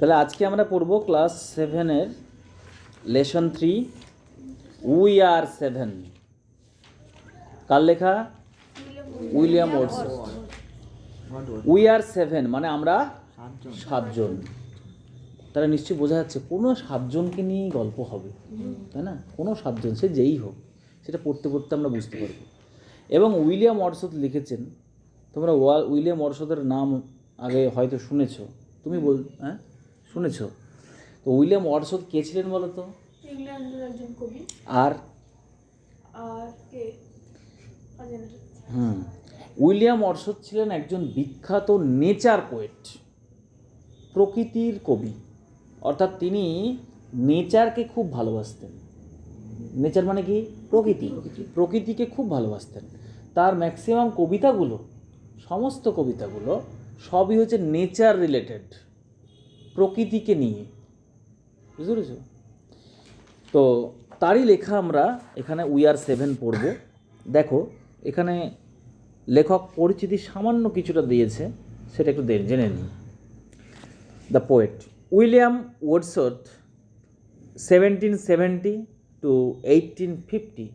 তাহলে আজকে আমরা পড়ব ক্লাস সেভেনের lesson three. We are seven. কার লেখা? William Wordsworth we are seven মানে আমরা সাতজন। তারা নিশ্চয়ই বোঝা যাচ্ছে কোনো সাতজনকে নিয়েই গল্প হবে, তাই না? কোনো সাতজন, সে যেই হোক, সেটা পড়তে পড়তে আমরা বুঝতে পারব। এবং উইলিয়াম ওয়ার্ডসওয়ার্থ লিখেছেন, তোমরা ওয়া- উইলিয়াম ওয়ার্ডসওয়ার্থের নাম আগে হয়তো শুনেছো। তুমি বল হ্যাঁ? শুনেছো? তো উইলিয়াম ওয়ার্ডসওয়ার্থ কে ছিলেন বলো তো ইংল্যান্ডের একজন কবি। আর? আর কে? হুম। উইলিয়াম ওয়ার্ডসওয়ার্থ ছিলেন একজন বিখ্যাত নেচার পোয়েট প্রকৃতির কবি। অর্থাৎ তিনি নেচারকে খুব ভালোবাসতেন। নেচার মানে কি? প্রকৃতি। প্রকৃতিকে খুব ভালোবাসতেন। তার ম্যাক্সিমাম কবিতাগুলো সমস্ত কবিতাগুলো সবই হচ্ছে নেচার রিলেটেড প্রকৃতিকে নিয়ে। বুঝতে পেরেছ? তো তারই লেখা আমরা এখানে উই আর সেভেন পড়ব। দেখো, এখানে লেখক পরিচিতি সামান্য কিছুটা দিয়েছে, সেটা একটু জেনে নিই। The poet William Wordsworth seventeen seventy to eighteen fifty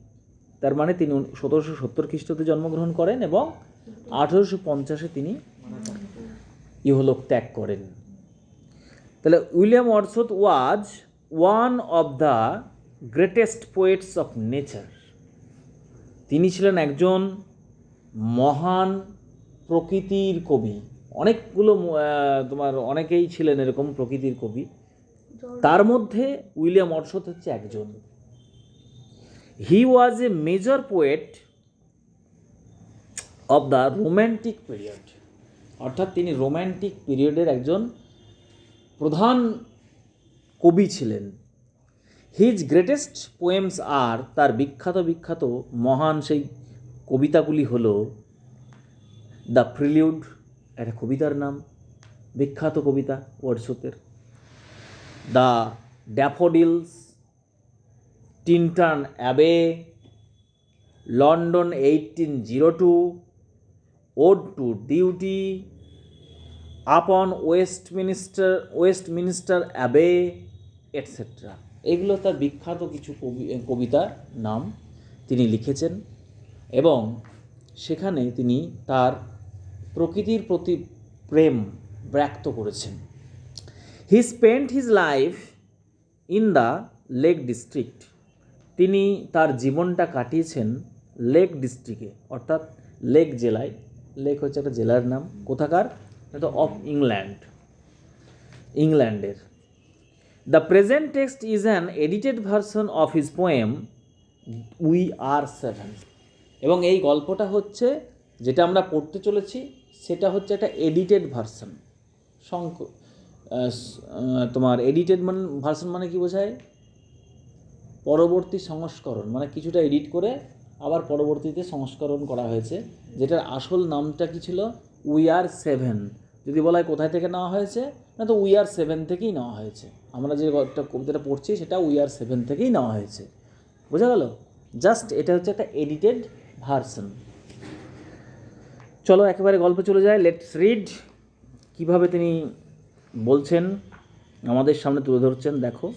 তার মানে তিনি সতেরোশো সত্তর খ্রিস্টাব্দে জন্মগ্রহণ করেন এবং আঠেরোশো পঞ্চাশে তিনি ইহলোক ত্যাগ করেন। তাহলে William Wordsworth was one of the greatest poets of nature. তিনি ছিলেন একজন মহান প্রকৃতির কবি। অনেকগুলো তোমার অনেকেই ছিলেন এরকম প্রকৃতির কবি। তার মধ্যে উইলিয়াম ওয়ার্ডসওয়ার্থ হচ্ছে একজন। He was a major poet of the romantic period অর্থাৎ তিনি রোম্যান্টিক পিরিয়ডের একজন প্রধান কবি ছিলেন। হিজ গ্রেটেস্ট পোয়েমস আর তার বিখ্যাত বিখ্যাত মহান সেই কবিতাগুলি হলো দ্য প্রিলিউড একটা কবিতার নাম, বিখ্যাত কবিতা ওয়ার্ডসোতের the daffodils Tintern Abbey London eighteen zero two ode to duty upon Westminster Westminster Abbey etcetera এগুলো তার বিখ্যাত কিছু কবি কবিতার নাম তিনি লিখেছেন এবং সেখানে তিনি তার প্রকৃতির প্রতি প্রেম ব্যক্ত করেছেন। He spent his life in the lake district তিনি তার জীবনটা কাটিয়েছেন লেক ডিস্ট্রিক্টে অর্থাৎ লেক জেলায়। লেক হচ্ছে একটা জেলার নাম। কোথাকার? তো অফ ইংল্যান্ড ইংল্যান্ডের the present text is an edited version of his poem we are seven এবং এই গল্পটা হচ্ছে যেটা আমরা পড়তে চলেছি সেটা হচ্ছে একটা এডিটেড ভার্সন আহ, তোমার এডিটেড মানে ভার্সন মানে কি বোঝায়? পরবর্তী সংস্করণ মানে কিছুটা এডিট করে আবার পরবর্তীতে সংস্করণ করা হয়েছে যেটার আসল নামটা কি ছিল? উই আর সেভেন যদি বলা হয় কোথায় থেকে নেওয়া হয়েছে, না তো উই আর সেভেন থেকেই নেওয়া হয়েছে। আমরা যে একটা কবিতাটা পড়ছি, সেটা উই আর সেভেন থেকেই নেওয়া হয়েছে। বোঝা গেল? জাস্ট এটা হচ্ছে একটা এডিটেড ভার্সন চলো, একেবারে গল্পে চলে যায় লেটস রিড কীভাবে তিনি বলছেন, আমাদের সামনে তুলে ধরছেন, দেখো।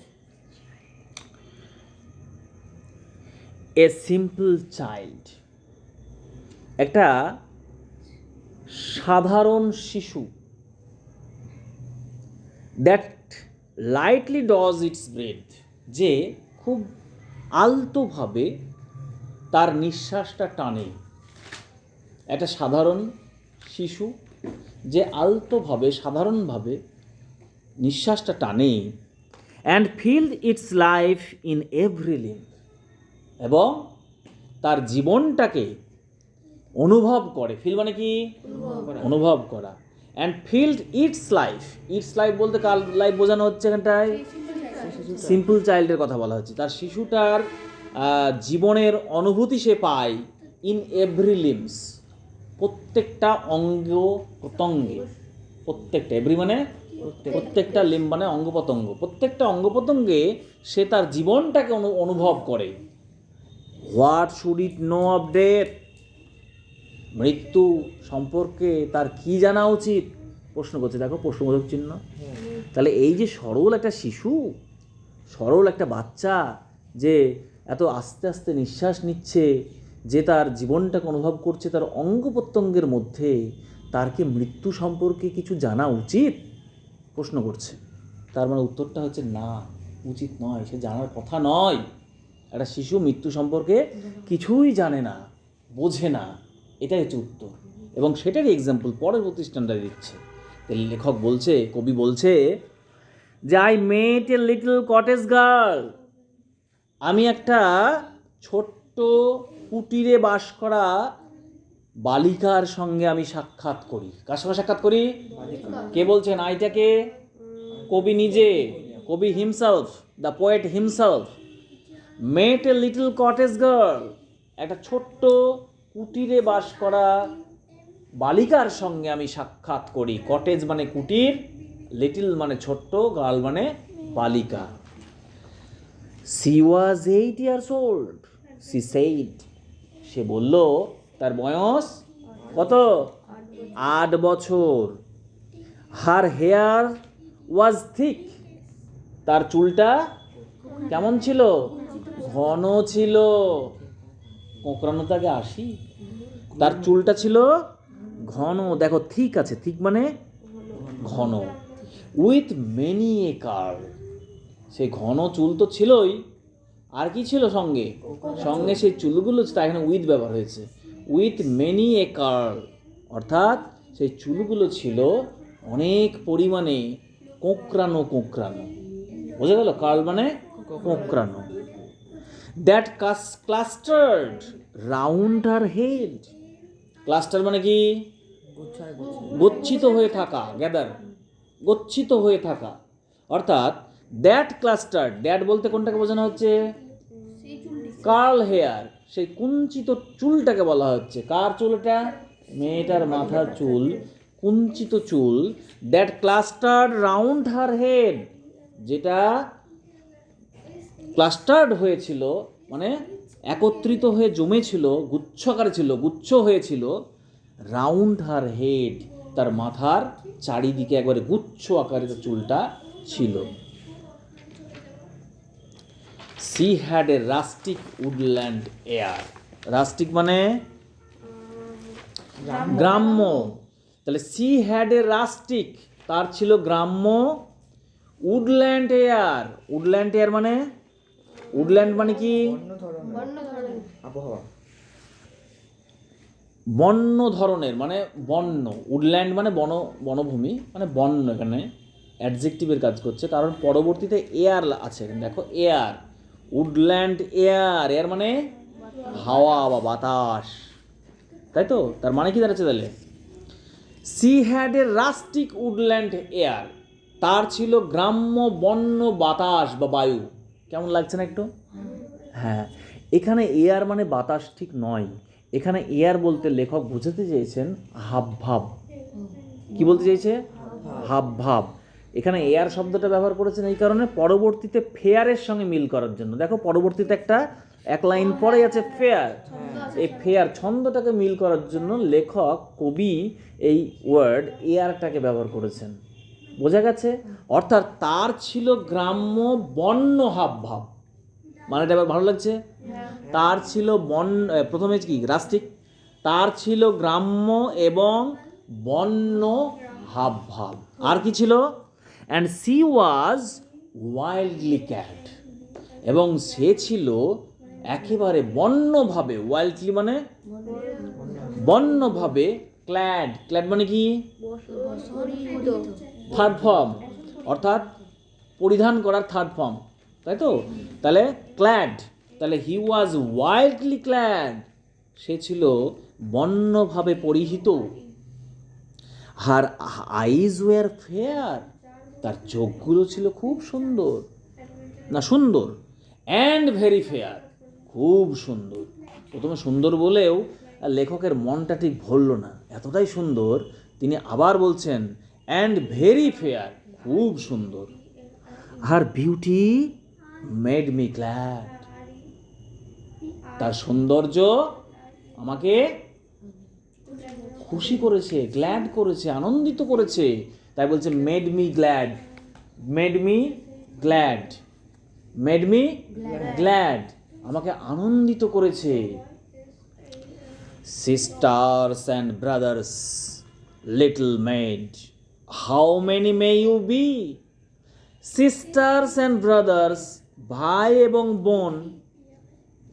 এ সিম্পল চাইল্ড একটা সাধারণ শিশু that lightly draws its breath যে খুব আলতোভাবে তার নিঃশ্বাসটা টানে। একটা সাধারণ শিশু যে আলতোভাবে, সাধারণভাবে নিঃশ্বাসটা টানে and feel its life in every leave এবং তার জীবনটাকে অনুভব করে। ফিল মানে কি? অনুভব করা। And feel its life its life বলতে কার লাইফ বোঝানো হচ্ছে এখানটায়? সিম্পল চাইল্ডের কথা বলা হচ্ছে। তার শিশুটার জীবনের অনুভূতি সে পায় ইন এভরি লিমস প্রত্যেকটা অঙ্গ প্রত্যঙ্গে। প্রত্যেকটা এভরি মানে প্রত্যেকটা লিম মানে অঙ্গ প্রত্যঙ্গ প্রত্যেকটা অঙ্গ প্রত্যঙ্গে সে তার জীবনটাকে অনু- অনুভব করে। What should it know of death মৃত্যু সম্পর্কে তার কি জানা উচিত? প্রশ্ন করছে, দেখো প্রশ্নবোধক চিহ্ন। তাহলে এই যে সরল একটা শিশু, সরল একটা বাচ্চা যে এত আস্তে আস্তে নিঃশ্বাস নিচ্ছে, যে তার জীবনটাকে অনুভব করছে তার অঙ্গ প্রত্যঙ্গের মধ্যে, তার কি মৃত্যু সম্পর্কে কিছু জানা উচিত? প্রশ্ন করছে। তার মানে উত্তরটা হচ্ছে না, উচিত নয়, সে জানার কথা নয়। একটা শিশু মৃত্যু সম্পর্কে কিছুই জানে না, বোঝে না। এটাই হচ্ছে উত্তর। এবং সেটারই এক্সাম্পল পরের প্রতিষ্ঠানটা দিচ্ছে। লেখক বলছে, কবি বলছে যে I met a little cottage girl আমি একটা ছোট্ট কুটিরে বাস করা বালিকার সঙ্গে আমি সাক্ষাৎ করি। কার সঙ্গে সাক্ষাৎ করি? কে বলছেন? আইটাকে? কবি নিজে। কবি himself the poet himself met a little cottage girl একটা ছোট্ট কুটিরে বাস করা বালিকার সঙ্গে আমি সাক্ষাৎ করি। কটেজ মানে কুটির, লিটল মানে ছোট্ট, গার্ল মানে বালিকা। She was eight years old she said সে বলল, তার বয়স কত? আট বছর। হার হেয়ার ওয়াজ থিক তার চুলটা কেমন ছিল? ঘন ছিল। কোঁকড়ানো তাকে আসি? তার চুলটা ছিল ঘন দেখো ঠিক আছে ঠিক মানে ঘন। উইথ মেনি এ কার্ল সে ঘন চুল তো ছিলই। আর কি ছিল সঙ্গে? সঙ্গে সেই চুলগুলো তা এখানে উইথ ব্যবহার হয়েছে। উইথ মেনি এ কার্ল অর্থাৎ সেই চুলগুলো ছিল অনেক পরিমাণে কোঁকড়ানো কোঁকড়ানো। বোঝা গেল? কার্ল মানে কোঁকড়ানো। That clustered round her head cluster মানে কি? গচ্ছিত হয়ে থাকা গ্যাদার গচ্ছিত হয়ে থাকা। অর্থাৎ দ্যাট ক্লাস্টার দ্যাট বলতে কোনটাকে বোঝানো হচ্ছে? কার্ল হেয়ার সেই কুঞ্চিত চুলটাকে বলা হচ্ছে। কার চুল এটা মেয়েটার মাথার চুল, কুঞ্চিত চুল that clustered round her head যেটা ক্লাস্টার্ড হয়েছিল মানে একত্রিত হয়ে জমেছিল গুচ্ছকারে ছিল গুচ্ছ হয়েছিল রাউন্ড হার হেড তার মাথার চারিদিকে একবারে গুচ্ছ আকারে চুলটা ছিল। She had a rustic woodland air rustic মানে? গ্রাম্য। তাহলে সি হ্যাড এ রাস্টিক তার ছিল গ্রাম্য। উডল্যান্ড এয়ার উডল্যান্ড এয়ার মানে? উডল্যান্ড মানে কি? আবহাওয়া। বন্য ধরনের মানে বন্য। উডল্যান্ড মানে বন বনভূমি মানে বন্য এখানে। অ্যাডজেক্টিভের কাজ করছে। কারণ পরবর্তীতে এয়ার আছে এখানে। দেখো এয়ার উডল্যান্ড এয়ার এয়ার মানে হাওয়া বা বাতাস। তাই তো? তার মানে কি দাঁড়াচ্ছে তাহলে? She had a rustic woodland air তার ছিল গ্রাম্য বন্য বাতাস বা বায়ু। কেমন লাগছে না একটু? হ্যাঁ এখানে এয়ার মানে বাতাস ঠিক নয়। এখানে এয়ার বলতে লেখক বোঝাতে চেয়েছেন হাবভাব কি বলতে চেয়েছে? হাবভাব এখানে এয়ার শব্দটা ব্যবহার করেছেন এই কারণে পরবর্তীতে ফেয়ারের সঙ্গে মিল করার জন্য। দেখো, পরবর্তীতে একটা, এক লাইন পরে আছে ফেয়ার এই ফেয়ার ছন্দটাকে মিল করার জন্য লেখক কবি এই ওয়ার্ড এয়ারটাকে ব্যবহার করেছেন। বোঝা গেছে? অর্থাৎ তার ছিল গ্রাম্য বন্য হাবভাব মানে এটা এবার ভালো লাগছে? তার ছিল বন প্রথমে কি? রাস্টিক তার ছিল গ্রাম্য এবং বন্য হাবভাব আর কি ছিল? And she was wildly clad এবং সে ছিল একেবারে বন্যভাবে ওয়াইল্ডলি মানে? বন্যভাবে ক্ল্যাড ক্ল্যাড মানে কি? থার্ড ফর্ম অর্থাৎ পরিধান করার থার্ড ফর্ম তাই তো? তাহলে ক্ল্যাড তাহলে হি ওয়াজ ওয়াইল্ডলি ক্ল্যাড সে ছিল বন্যভাবে পরিহিত। হার আইজ ওয়ার ফেয়ার তার চোখগুলো ছিল খুব সুন্দর। না, সুন্দর অ্যান্ড ভেরি ফেয়ার খুব সুন্দর। প্রথমে সুন্দর বলেও লেখকের মনটা ঠিক ভরল না, এতটাই সুন্দর, তিনি আবার বলছেন অ্যান্ড ভেরি ফেয়ার খুব সুন্দর। আর বিউটি মেড মি গ্ল্যাড তার সৌন্দর্য আমাকে খুশি করেছে গ্ল্যাড করেছে, আনন্দিত করেছে। তাই বলছে made me glad made me glad made me glad আমাকে আনন্দিত করেছে। Sisters and brothers little maid how many may you be sisters and brothers ভাই এবং বোন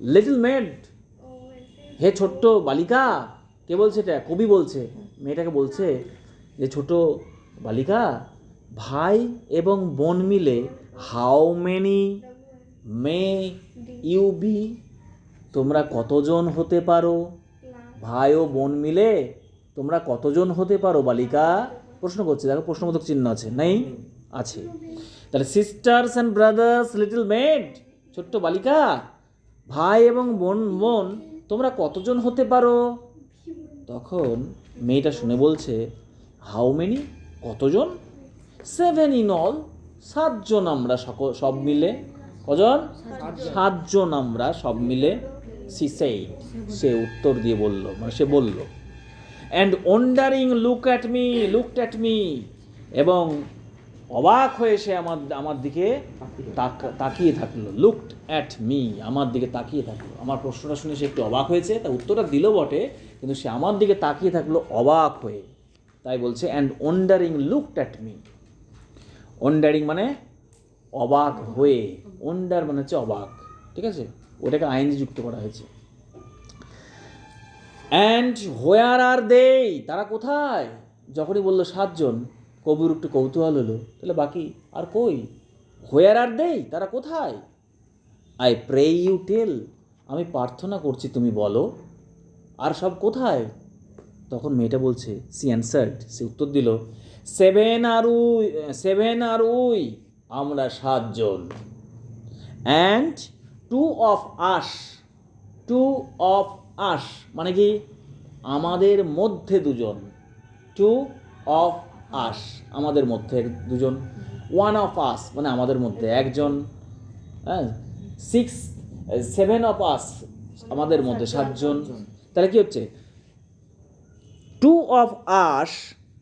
লিটল মেড হে ছোট্ট বালিকা, কে বলছে এটা? কবি বলছে, মেয়েটাকে বলছে যে ছোট বালিকা, ভাই এবং বোন মিলে how many may you be তোমরা কতজন হতে পারো? ভাই ও বোন মিলে তোমরা কতজন হতে পারো, বালিকা? প্রশ্ন করছে, দেখো প্রশ্নবোধক চিহ্ন আছে, নেই? আছে। তাহলে sisters and brothers little maid ছোট্ট বালিকা, ভাই এবং বোন বোন, তোমরা কতজন হতে পারো? তখন মেয়েটা শুনে বলছে হাউ মেনি কতজন? সেভেন ইন অল সাতজন আমরা সকল সব মিলে, কজন? সাতজন আমরা সব মিলে সি সেইড সে উত্তর দিয়ে বলল মানে সে বলল। And wondering look at me looked at me এবং অবাক হয়ে সে আমার আমার দিকে তাক- তাকিয়ে থাকল। লুকড অ্যাট মি আমার দিকে তাকিয়ে থাকল। আমার প্রশ্নটা শুনে সে একটু অবাক হয়েছে, তা উত্তরটা দিল বটে, কিন্তু সে আমার দিকে তাকিয়ে থাকল অবাক হয়ে। তাই বলছে and wondering looked at me wondering মানে অবাক হয়ে। ওন্ডার মানে হচ্ছে অবাক, ঠিক আছে? ওটাকে আইনজি যুক্ত করা হয়েছে। অ্যান্ড হোয়ার আর দেই তারা কোথায়? যখনই বলল, সাতজন। কবির একটু কৌতূহল হলো। তাহলে বাকি আর কই? হোয়ার আর দেই তারা কোথায়? আই প্রে ইউ টেল আমি প্রার্থনা করছি, তুমি বলো। আর সব কোথায়? তখন মেয়েটা বলছে সি অ্যান্সার্ড সে উত্তর দিল seven are we seven are we আমরা সাতজন। And two of us two of us মানে কি? আমাদের মধ্যে দুজন। টু অফ আস আমাদের মধ্যে দুজন। ওয়ান অফ আস মানে আমাদের মধ্যে একজন। হ্যাঁ? সিক্স সেভেন অফ আস আমাদের মধ্যে সাতজন। তাহলে কি হচ্ছে? টু অফ আস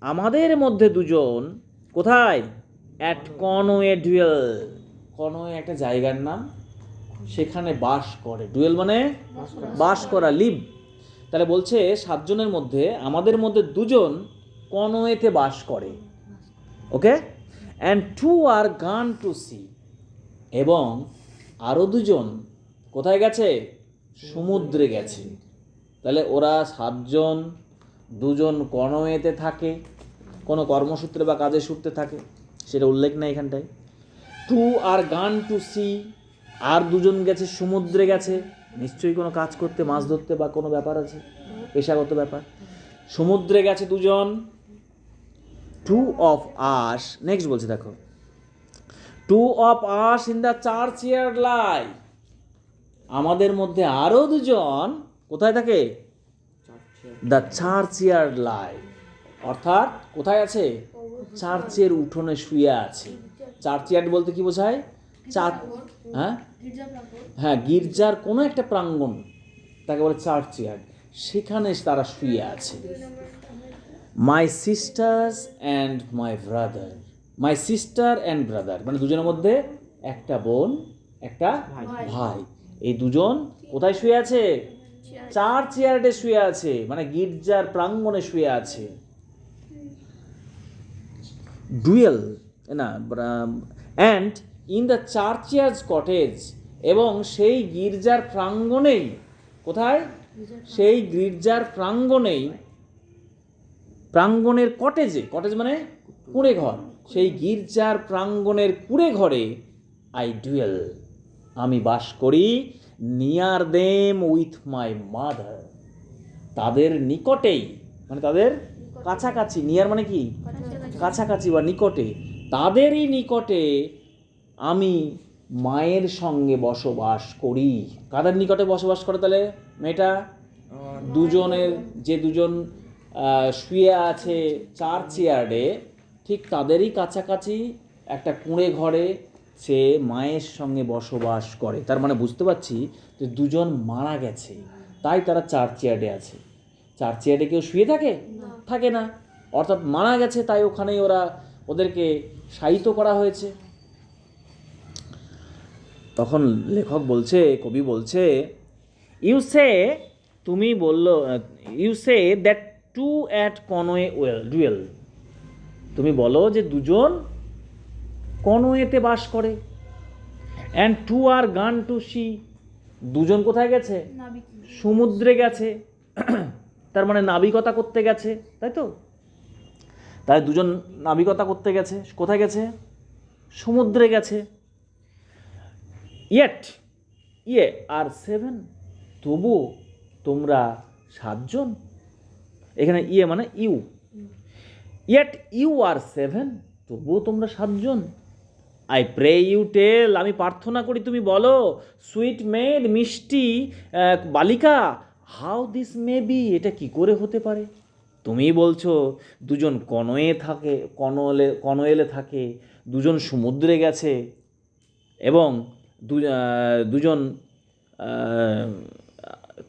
আমাদের মধ্যে দুজন কোথায়? অ্যাট কনওয়ে ডুয়েল কনওয়ে একটা জায়গার নাম। সেখানে বাস করে। ডুয়েল মানে? বাস করা, লিভ। তাহলে বলছে সাতজনের মধ্যে, আমাদের মধ্যে দুজন কনওয়েতে বাস করে। ওকে? অ্যান্ড টু আর গান টু সি এবং আরও দুজন কোথায় গেছে? সমুদ্রে গেছে। তাহলে ওরা সাতজন, দুজন কনওয়েতে থাকে। কোনো কর্মসূত্রে বা কাজের সূত্রে থাকে। সেটা উল্লেখ নেই এখানটায়। টু আর গান টু সি আর দুজন গেছে সমুদ্রে গেছে। নিশ্চয়ই কোনো কাজ করতে মাছ ধরতে বা কোনো ব্যাপার আছে? পেশাগত ব্যাপার। সমুদ্রে গেছে দুজন। টু অফ আস নেক্সট বলছে দেখো। Two of us in the churchyard lie আমাদের মধ্যে আরও দুজন কোথায় থাকে? দ্য চার্চ ইয়ার লাই অর্থাৎ কোথায় আছে? চার্চের উঠোনে শুয়ে আছে। চার্চ ইয়ার্ড বলতে কি বোঝায়? চার হ্যাঁ? হ্যাঁ গির্জার কোনো একটা প্রাঙ্গণ তাকে বলে চার্চ ইয়ার্ড সেখানে তারা শুয়ে আছে। My sisters and my brother my sister and brother মানে দুজনের মধ্যে একটা বোন একটা ভাই। এই দুজন কোথায় শুয়ে আছে? চার্চ ইয়ার্ডে শুয়ে আছে মানে গির্জার প্রাঙ্গণে শুয়ে আছে। ডুয়েল না and in the churchyard cottage এবং সেই গির্জার প্রাঙ্গণেই কোথায়? সেই গির্জার প্রাঙ্গণেই প্রাঙ্গণের কটেজে কটেজ মানে কুঁড়ে ঘর সেই গির্জার প্রাঙ্গণের কুঁড়ে ঘরে আই ডুয়েল আমি বাস করি near them with my mother তাদের নিকটেই মানে তাদের কাছাকাছি নিয়ার মানে কি? কাছাকাছি বা নিকটে। তাদেরই নিকটে আমি মায়ের সঙ্গে বসবাস করি। কাদের নিকটে বসবাস করে তাহলে মেয়েটা? দুজনের যে দুজন শুয়ে আছে চার চেয়ারে ঠিক তাদেরই কাছাকাছি একটা কুঁড়ে ঘরে সে মায়ের সঙ্গে বসবাস করে। তার মানে বুঝতে পারছি যে দুজন মারা গেছে তাই তারা চার ইয়ার্ডে আছে। চার ইয়ার্ডে কেউ শুয়ে থাকে? থাকে না। অর্থাৎ মারা গেছে তাই ওখানেই ওরা ওদেরকে শায়িত করা হয়েছে। তখন লেখক বলছে কবি বলছে ইউ সে তুমি বলল you say that two at Conway well dwell তুমি বলো যে দুজন কনওয়েতে বাস করে। অ্যান্ড টু আর গান টু সি দুজন কোথায় গেছে? সমুদ্রে গেছে। তার মানে নাবিকতা করতে গেছে তাই তো? তাই দুজন নাবিকতা করতে গেছে। কোথায় গেছে? সমুদ্রে গেছে। ইয়েট ইয়ে আর সেভেন তবু তোমরা সাতজন। এখানে ইয়ে মানে you yet you are seven তবুও তোমরা সাতজন। আই প্রে ইউ টেল আমি প্রার্থনা করি তুমি বলো সুইট মেড মিষ্টি বালিকা হাউ দিস মে বি এটা কি করে হতে পারে? তুমি বলছো, দুজন কনয়ে থাকে, কনলে, কনয়েলে থাকে, দুজন সমুদ্রে গেছে, এবং দুজন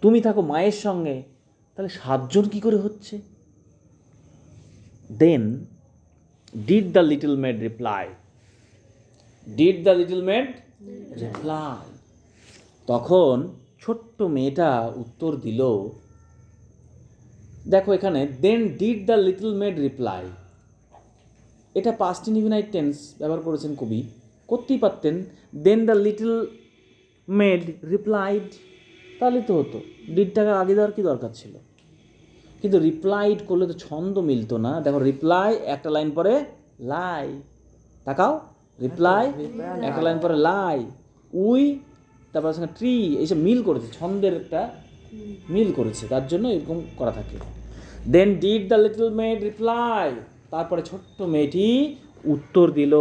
তুমি থাকো মায়ের সঙ্গে, তাহলে সাতজন কি করে হচ্ছে? Then did the little maid reply did the little maid reply তখন ছোট্ট মেয়েটা উত্তর দিল, দেখো এখানে then did the little maid reply এটা পাস্ট ইনফিনাইট টেন্স ব্যবহার করেছেন কবি, করতেই পারতেন। Then the little maid replied তাহলে তো হতো। ডিডটাকে আগে দেওয়ার কি দরকার ছিল? কিন্তু রিপ্লাইড করলে তো ছন্দ মিলতো না। দেখো রিপ্লাই একটা লাইন পরে লাই তাকাও। রিপ্লাই একটা লাইন পরে লাই উই, তারপর সঙ্গে ট্রি এইসব মিল করেছে। ছন্দের একটা মিল করেছে। তার জন্য এরকম করা থাকে। Then did the little maid reply তারপরে ছোট্ট মেয়েটি উত্তর দিল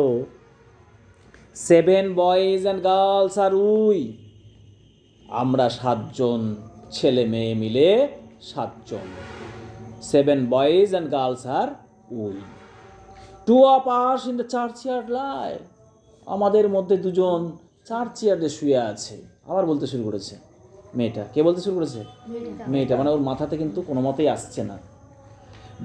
seven boys and girls are we আমরা সাতজন ছেলে মেয়ে মিলে সাতজন। Seven boys and girls are we two of us in the churchyard lie আমাদের মধ্যে দুজন চার্চ ইয়ার্ডে শুয়ে আছে। আবার বলতে শুরু করেছে। মেয়েটা। কে বলতে শুরু করেছে? মেয়েটা। মানে ওর মাথাতে কিন্তু কোনো মতেই আসছে না।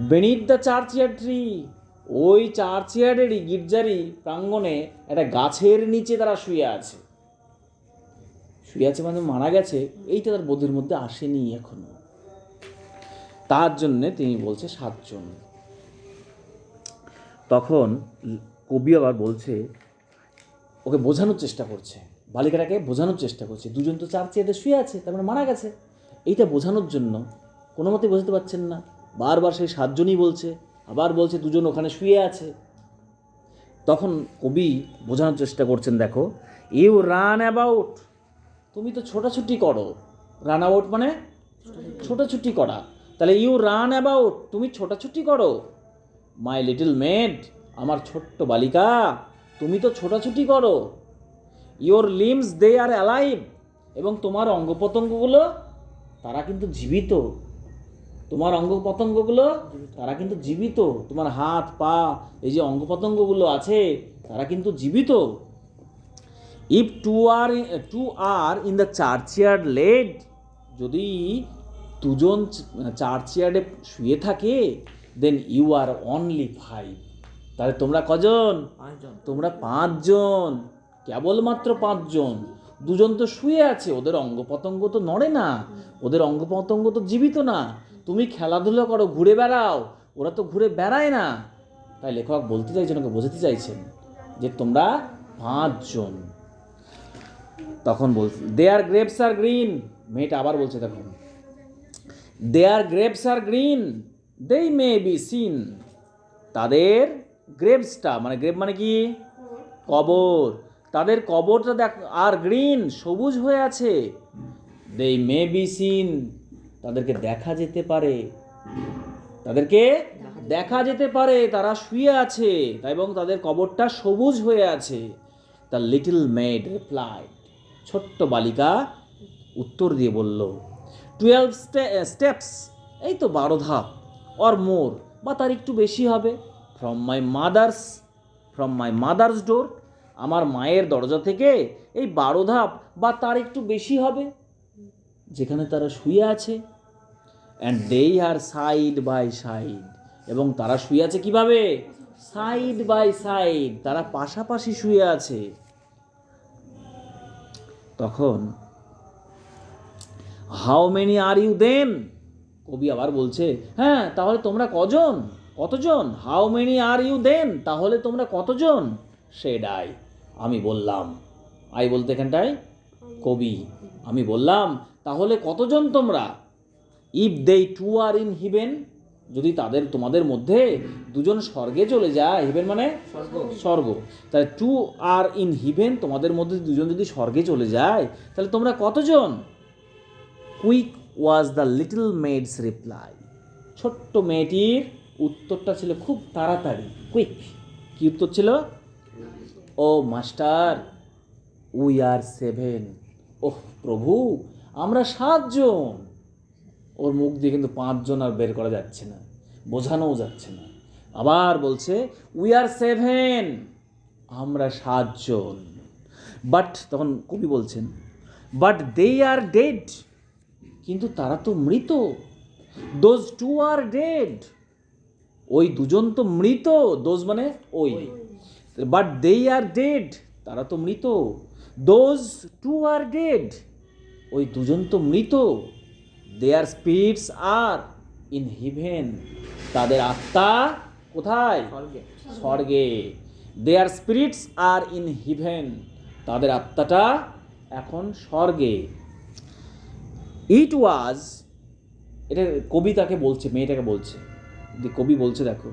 Beneath the churchyard tree ওই চার্চ ইয়ার্ডেরই গির্জারই প্রাঙ্গণে একটা গাছের নিচে তারা শুয়ে আছে। শুয়ে আছে মানে মারা গেছে, এইটা তার বোধের মধ্যে আসেনি এখনও। তার জন্যে তিনি বলছে সাতজন। তখন কবি আবার বলছে, ওকে বোঝানোর চেষ্টা করছে, বালিকাটাকে বোঝানোর চেষ্টা করছে, দুজন তো চার চেয়ারে শুয়ে আছে, তার মানে মারা গেছে। এইটা বোঝানোর জন্য কোনো মতে বোঝাতে পারছেন না। বারবার সেই সাতজনই বলছে আবার বলছে, দুজন ওখানে শুয়ে আছে। তখন কবি বোঝানোর চেষ্টা করছেন, দেখো ইউ রান অ্যাবাউট। তুমি তো ছোটাছুটি করো। রান অ্যাবাউট মানে? ছোটাছুটি করা। তাহলে ইউ রান অ্যাবাউট, তুমি ছোটাছুটি করো। মাই লিটল মেড, আমার ছোট্ট বালিকা, তুমি তো ছোটাছুটি করো। Your limbs, they are alive. এবং তোমার অঙ্গ প্রত্যঙ্গগুলো তারা কিন্তু জীবিত। তোমার অঙ্গ প্রত্যঙ্গগুলো তারা কিন্তু জীবিত। তোমার হাত পা এই যে অঙ্গ প্রত্যঙ্গগুলো আছে তারা কিন্তু জীবিত। If two are two are in the churchyard laid যদি দুজন চার্চিয়ার্ডে শুয়ে থাকে then you are only five তাহলে তোমরা কজন? পাঁচজন। তোমরা পাঁচজন। কেবলমাত্র পাঁচজন। দুজন তো শুয়ে আছে ওদের অঙ্গ প্রত্যঙ্গ তো নড়ে না। ওদের অঙ্গ প্রত্যঙ্গ তো জীবিত না। তুমি খেলাধুলো করো, ঘুরে বেড়াও। ওরা তো ঘুরে বেড়ায় না। তাই লেখক বলতে চাইছেন ওকে বোঝাতে চাইছেন যে তোমরা পাঁচজন। তখন বল আর গ্রেপস আর গ্রিন মেয়েটা আবার বলছে তখন দে আর গ্রেপস আর গ্রিন দেই মে বি সিন তাদের গ্রেপসটা মানে গ্রেপ মানে কি? কবর। তাদের কবরটা দেখ আর গ্রিন সবুজ হয়ে আছে। দে মে বি সিন তাদেরকে দেখা যেতে পারে। তাদেরকে দেখা যেতে পারে, তারা শুয়ে আছে এবং তাদের কবরটা সবুজ হয়ে আছে। দ্য লিটল মেড রিপ্লাইড ছোট্ট বালিকা উত্তর দিয়ে বলল টুয়েলভ স্টেপস এই তো বারো ধাপ অর মোর বা তার একটু বেশি হবে। From my mother's from my mother's door আমার মায়ের দরজা থেকে এই বারো ধাপ, বা তার একটু বেশি হবে। যেখানে তারা শুয়ে আছে অ্যান্ড দেই আর সাইড বাই সাইড এবং তারা শুয়ে আছে কীভাবে? সাইড বাই সাইড তারা পাশাপাশি শুয়ে আছে। তখন how many are you then কবি আবার বলছে হ্যাঁ তাহলে তোমরা কজন? কতজন? How many are you then তাহলে তোমরা কতজন? সেড আই আমি বললাম। আই বলতে এখানটায় কবি আমি বললাম তাহলে কতজন তোমরা? If they two are in heaven যদি তাদের তোমাদের মধ্যে দুজন স্বর্গে চলে যায় হিভেন মানে? স্বর্গ। স্বর্গ। তাহলে টু আর ইন হিভেন তোমাদের মধ্যে দুজন যদি স্বর্গে চলে যায় তাহলে তোমরা কতজন? Quick was the little maid's reply ছোট্ট মেয়েটির উত্তরটা ছিল খুব তাড়াতাড়ি। কুইক কি উত্তর ছিল? O master we are seven ওহ, প্রভু, আমরা সাতজন। ওর মুখ দিয়ে কিন্তু পাঁচজন আর বের করা যাচ্ছে না। বোঝানোও যাচ্ছে না। আবার বলছে উই আর সেভেন আমরা সাতজন। বাট তখন কবি বলছেন বাট দে আর ডেড কিন্তু তারা তো মৃত। দোজ টু আর ডেড ওই দুজন তো মৃত। দোজ মানে ওই। বাট দে আর ডেড তারা তো মৃত। দোজ টু আর ডেড ওই দুজন তো মৃত। Their spirits are in heaven তাদের আত্মা কোথায়? স্বর্গে। Their spirits are in heaven তাদের আত্মাটা এখন স্বর্গে। ইট ওয়াজ এটা কবি তাকে বলছে মেয়েটাকে বলছে। যে কবি বলছে দেখো।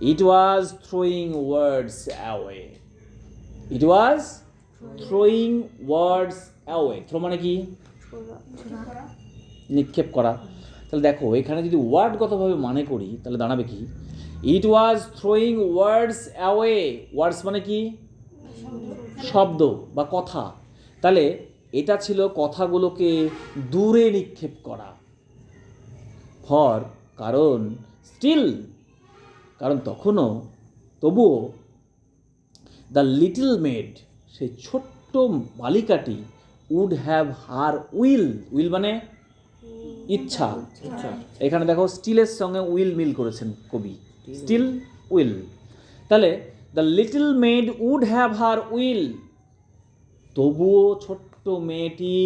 It was throwing words away it was throwing words away throw মানে কি? নিক্ষেপ করা। তাহলে দেখো, এখানে যদি ওয়ার্ডগতভাবে মানে করি, তাহলে দাঁড়াবে কি? It was throwing words away words মানে কি? শব্দ বা কথা। তাহলে এটা ছিল কথাগুলোকে দূরে নিক্ষেপ করা। ফর কারণ স্টিল কারণ তখনও, তবুও দ্য লিটল মেড সেই ছোট্ট বালিকাটি would have her will will মানে ইচ্ছা। ইচ্ছা। এখানে দেখো স্টিলের সঙ্গে উইল মিল করেছেন কবি। স্টিল উইল তাহলে the little maid would have her will তবুও ছোট্ট মেয়েটি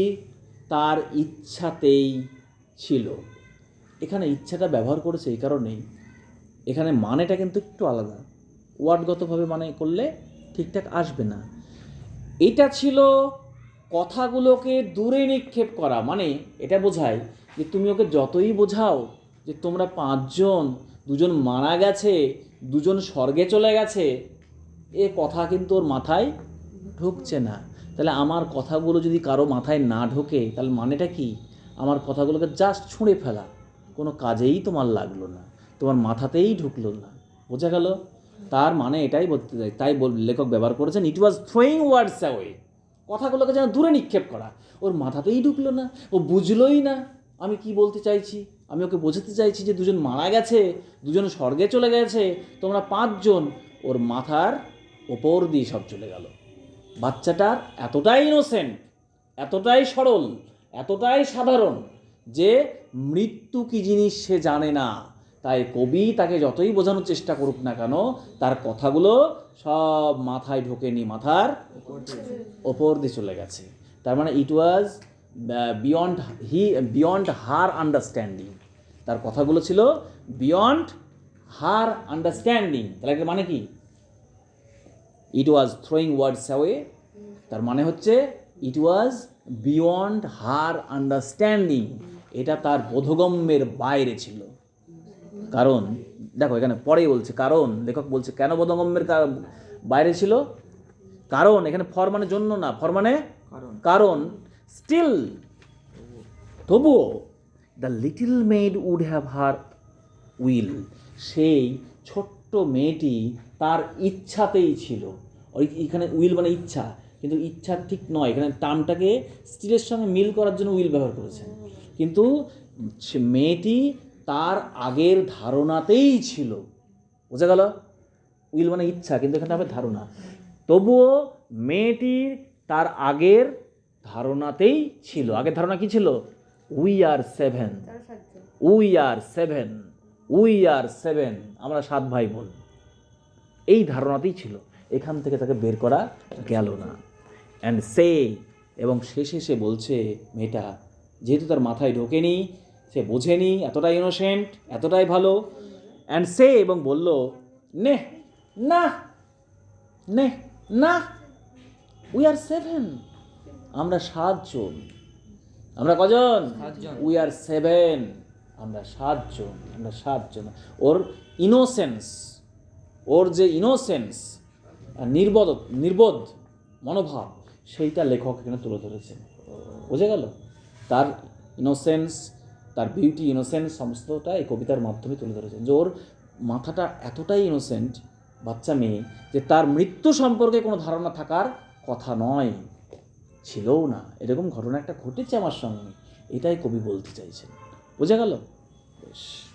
তার ইচ্ছাতেই ছিল। এখানে ইচ্ছাটা ব্যবহার করেছে এই কারণেই। এখানে মানেটা কিন্তু একটু আলাদা। ওয়ার্ডগতভাবে মানে করলে ঠিকঠাক আসবে না। এটা ছিল কথাগুলোকে দূরে নিক্ষেপ করা মানে এটা বোঝায় যে তুমি ওকে যতই বোঝাও যে তোমরা পাঁচজন, দুজন মারা গেছে, দুজন স্বর্গে চলে গেছে, এ কথা কিন্তু ওর মাথায় ঢুকছে না। তাহলে আমার কথাগুলো যদি কারও মাথায় না ঢোকে, তাহলে মানেটা কি? আমার কথাগুলোকে জাস্ট ছুঁড়ে ফেলা। কোনো কাজেই তোমার লাগল না, তোমার মাথাতেই ঢুকলো না। বোঝা গেল? তার মানে এটাই বলতে চাই, তাই লেখক ব্যবহার করেছেন। It was throwing words away কথাগুলোকে যেন দূরে নিক্ষেপ করা। ওর মাথাতেই ঢুকলো না, ও বুঝলোই না। আমি কি বলতে চাইছি? আমি ওকে বোঝাতে চাইছি যে দুজন মারা গেছে, দুজন স্বর্গে চলে গেছে, তোমরা পাঁচজন। ওর মাথার ওপর দিয়ে সব চলে গেল। বাচ্চাটার এতটাই ইনোসেন্ট এতটাই সরল, এতটাই সাধারণ যে মৃত্যু কি জিনিস সে জানে না। তাই কবি তাকে যতই বোঝানোর চেষ্টা করুক না কেন, তার কথাগুলো সব মাথায় ঢোকেনি, মাথার ওপর দিয়ে চলে গেছে। তার মানে it was beyond he beyond her understanding তার কথাগুলো ছিল বিয়ন্ড হার আন্ডারস্ট্যান্ডিং তাহলে এটার মানে কি? It was throwing words away তার মানে হচ্ছে ইট ওয়াজ বিয়ন্ড হার আন্ডারস্ট্যান্ডিং এটা তার বোধগম্যের বাইরে ছিল। কারণ দেখো এখানে পরেই বলছে কারণ লেখক বলছে কেন বোধগম্যের বাইরে ছিল? কারণ এখানে ফর মানে জন্য না ফর মানে কারণ। কারণ। স্টিল তবুও the little maid would have her will সেই ছোট্ট মেয়েটি তার ইচ্ছাতেই ছিল। ওই এখানে উইল মানে ইচ্ছা কিন্তু ইচ্ছা ঠিক নয়। এখানে টার্মটাকে স্টিলের সঙ্গে মিল করার জন্য উইল ব্যবহার করেছেন কিন্তু সে মেয়েটি তার আগের ধারণাতেই ছিল। বোঝা গেল? উইল মানে ইচ্ছা, কিন্তু এখানে হবে ধারণা। তবুও মেয়েটির তার আগের ধারণাতেই ছিল। আগের ধারণা কি ছিল? We are seven we are seven we are seven আমরা সাত ভাই বোন। এই ধারণাতেই ছিল। এখান থেকে তাকে বের করা গেল না। অ্যান্ড সে এবং শেষে সে বলছে, মেয়েটা, যেহেতু তার মাথায় ঢোকেনি সে বোঝেনি এতটাই ইনোসেন্ট এতটাই ভালো। অ্যান্ড সে এবং বলল নে না নে না উই আর সেভেন আমরা সাতজন আমরা কজন? উই আর সেভেন আমরা সাতজন আমরা সাতজন ওর ইনোসেন্স ওর যে ইনোসেন্স নির্বোধ নির্বোধ মনোভাব সেইটা লেখক এখানে তুলে ধরেছেন। বোঝা গেল? তার ইনোসেন্স তার বিউটি ইনোসেন্ট সমস্তটা এই কবিতার মাধ্যমে তুলে ধরেছেন যে ওর মাথাটা এতটাই ইনোসেন্ট বাচ্চা মেয়ে যে তার মৃত্যু সম্পর্কে কোনো ধারণা থাকার কথা নয়, ছিলও না। এরকম ঘটনা একটা ঘটেছে আমার সঙ্গে, এটাই কবি বলতে চাইছেন। বোঝা গেল? বেশ।